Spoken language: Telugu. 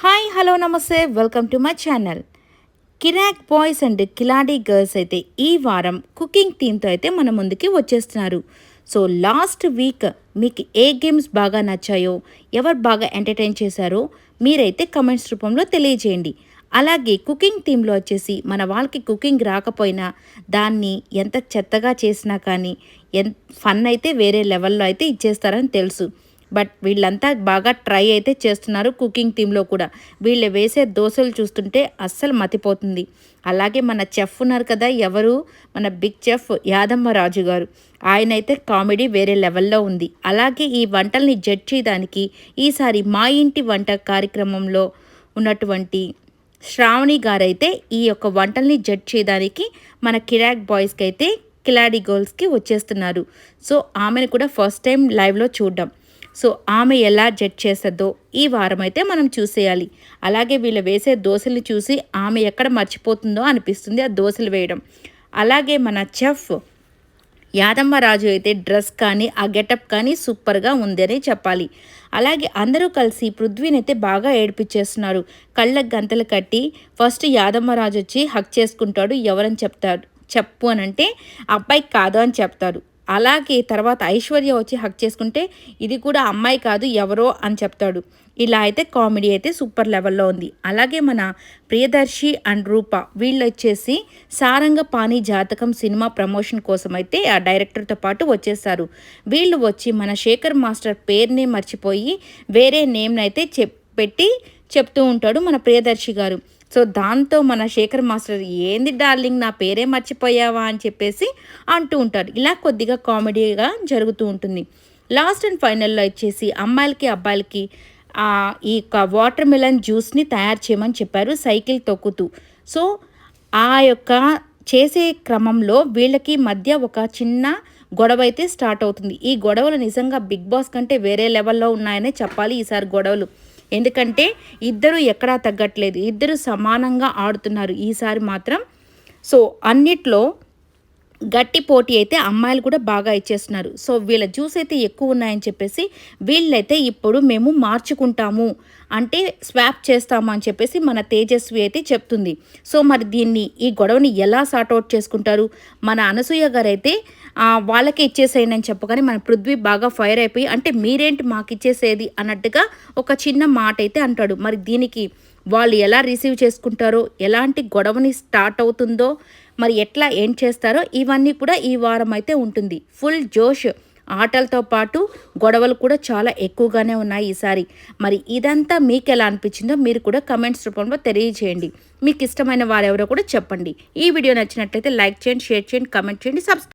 హాయ్ హలో నమస్తే. Welcome to my channel Kirak boys and Khiladi girls అయితే ఈ వారం కుకింగ్ థీమ్తో అయితే మన ముందుకి వచ్చేస్తున్నారు. సో లాస్ట్ వీక్ మీకు ఏ గేమ్స్ బాగా నచ్చాయో ఎవరు బాగా ఎంటర్టైన్ చేశారో మీరైతే కమెంట్స్ రూపంలో తెలియజేయండి. అలాగే కుకింగ్ థీమ్లో వచ్చేసి మన వాళ్ళకి కుకింగ్ రాకపోయినా దాన్ని ఎంత చెత్తగా చేసినా కానీ ఎంత ఫన్ అయితే వేరే లెవెల్లో అయితే ఇచ్చేస్తారని తెలుసు. బట్ వీళ్ళంతా బాగా ట్రై అయితే చేస్తున్నారు కుకింగ్ థీమ్లో కూడా. వీళ్ళు వేసే దోశలు చూస్తుంటే అస్సలు మతిపోతుంది. అలాగే మన చెఫ్ ఉన్నారు కదా ఎవరు? మన బిగ్ చెఫ్ యాదమ్మ రాజు గారు. ఆయన అయితే కామెడీ వేరే లెవెల్లో ఉంది. అలాగే ఈ వంటల్ని జడ్జ్ చేయడానికి ఈసారి మా ఇంటి వంట కార్యక్రమంలో ఉన్నటువంటి శ్రావణి గారైతే ఈ యొక్క వంటల్ని జడ్జ్ చేయడానికి మన కిరాక్ బాయ్స్కి అయితే కిలాడి గర్ల్స్కి వచ్చేస్తున్నారు. సో ఆమెను కూడా ఫస్ట్ టైం లైవ్లో చూడడం. సో ఆమె ఎలా జడ్జ్ చేస్తుందో ఈ వారం అయితే మనం చూసేయాలి. అలాగే వీళ్ళు వేసే దోశలు చూసి ఆమె ఎక్కడ మర్చిపోతుందో అనిపిస్తుంది ఆ దోశలు వేయడం. అలాగే మన చెఫ్ యాదమ్మ రాజు అయితే డ్రెస్ కానీ ఆ గెటప్ కానీ సూపర్గా ఉందని చెప్పాలి. అలాగే అందరూ కలిసి పృథ్వీని అయితే బాగా ఏడిపించేస్తున్నారు కళ్ళకు గంతలు కట్టి ఫస్ట్ యాదమ్మ రాజు వచ్చి హక్ చేసుకుంటాడు ఎవరని చెప్తాడు చెప్పు అని అంటే అబ్బాయి కాదు అని చెప్తాడు. అలాగే తర్వాత ఐశ్వర్య వచ్చి హక్ చేసుకుంటే ఇది కూడా అమ్మాయి కాదు ఎవరో అని చెప్తాడు. ఇలా అయితే కామెడీ అయితే సూపర్ లెవెల్లో ఉంది. అలాగే మన ప్రియదర్శి అండ్ రూప వీళ్ళు వచ్చేసి సారంగ పాణి జాతకం సినిమా ప్రమోషన్ కోసం అయితే ఆ డైరెక్టర్తో పాటు వచ్చేసారు. వీళ్ళు వచ్చి మన శేఖర్ మాస్టర్ పేరునే మర్చిపోయి వేరే నేమ్ని అయితే చెప్ పెట్టి చెప్తూ ఉంటాడు మన ప్రియదర్శి గారు. సో దాంతో మన శేఖర్ మాస్టర్ ఏంది డార్లింగ్ నా పేరే మర్చిపోయావా? అని చెప్పేసి అంటూ ఉంటారు ఇలా కొద్దిగా కామెడీగా జరుగుతూ ఉంటుంది. లాస్ట్ అండ్ ఫైనల్లో వచ్చేసి అమ్మాయిలకి అబ్బాయిలకి ఈ యొక్క వాటర్ మిలన్ జ్యూస్ని తయారు చేయమని చెప్పారు. సైకిల్ తొక్కుతూ. సో ఆ యొక్క చేసే క్రమంలో వీళ్ళకి మధ్య ఒక చిన్న గొడవ అయితే స్టార్ట్ అవుతుంది. ఈ గొడవలు నిజంగా బిగ్ బాస్ కంటే వేరే లెవెల్లో ఉన్నాయనే చెప్పాలి ఈసారి గొడవలు. ఎందుకంటే ఇద్దరు ఎక్కడా తగ్గట్లేదు. ఇద్దరు సమానంగా ఆడుతున్నారు ఈసారి మాత్రం. సో అన్నిట్లో గట్టి పోటీ అయితే అమ్మాయిలు కూడా బాగా ఇచ్చేస్తున్నారు. సో వీళ్ళ జ్యూస్ అయితే ఎక్కువ ఉన్నాయని చెప్పేసి వీళ్ళైతే ఇప్పుడు మేము మార్చుకుంటాము అంటే స్వాప్ చేస్తాము అని చెప్పేసి మన తేజస్వి అయితే చెప్తుంది. సో మరి దీన్ని ఈ గొడవని ఎలా సార్ట్అవుట్ చేసుకుంటారు? మన అనసూయ గారు అయితే వాళ్ళకి ఇచ్చేసేయండి అని చెప్పగానే మన పృథ్వీ బాగా ఫైర్ అయిపోయి అంటే మీరేంటి మాకు ఇచ్చేసేది అన్నట్టుగా ఒక చిన్న మాట అయితే అంటాడు. మరి దీనికి వాళ్ళు ఎలా రిసీవ్ చేసుకుంటారో ఎలాంటి గొడవని స్టార్ట్ అవుతుందో మరి ఎట్లా ఏం చేస్తారో ఇవన్నీ కూడా ఈ వారం అయితే ఉంటుంది. ఫుల్ జోష్ ఆటలతో పాటు గొడవలు కూడా చాలా ఎక్కువగానే ఉన్నాయి ఈసారి. మరి ఇదంతా మీకు ఎలా అనిపించిందో మీరు కూడా కమెంట్స్ రూపంలో తెలియజేయండి. మీకు ఇష్టమైన వారెవరో కూడా చెప్పండి. ఈ వీడియో నచ్చినట్లయితే లైక్ చేయండి షేర్ చేయండి కమెంట్ చేయండి సబ్స్క్రైబ్